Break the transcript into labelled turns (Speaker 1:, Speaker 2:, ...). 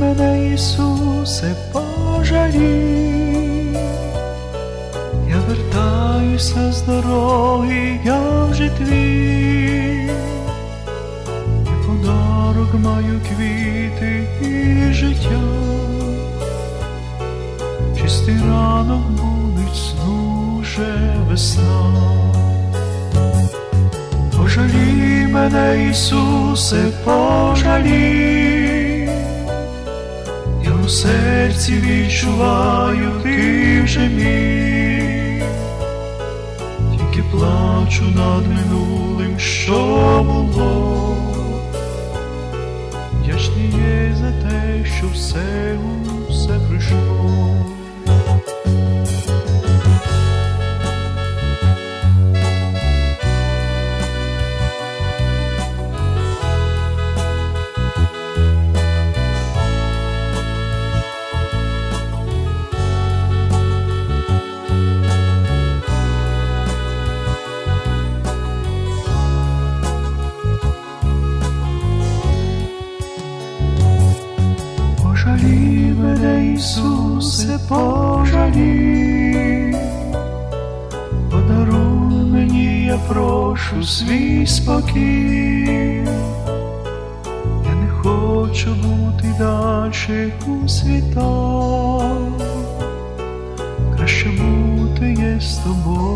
Speaker 1: мене, Ісусе, пожалій. Я вертаюся з дороги, я вже твій. І подарок маю квіти і життя. Чистий ранок будить сну весна. Пожалій мене, Ісусе, пожалій. У серці відчуваю, ти вже мій. Тільки плачу над минулим, що було. Вдячний є за те, що все, усе прийшло. Мене, Ісусе, пожалій, подаруй мені, я прошу свій спокій. Я не хочу бути далі у світах, краще бути є з тобою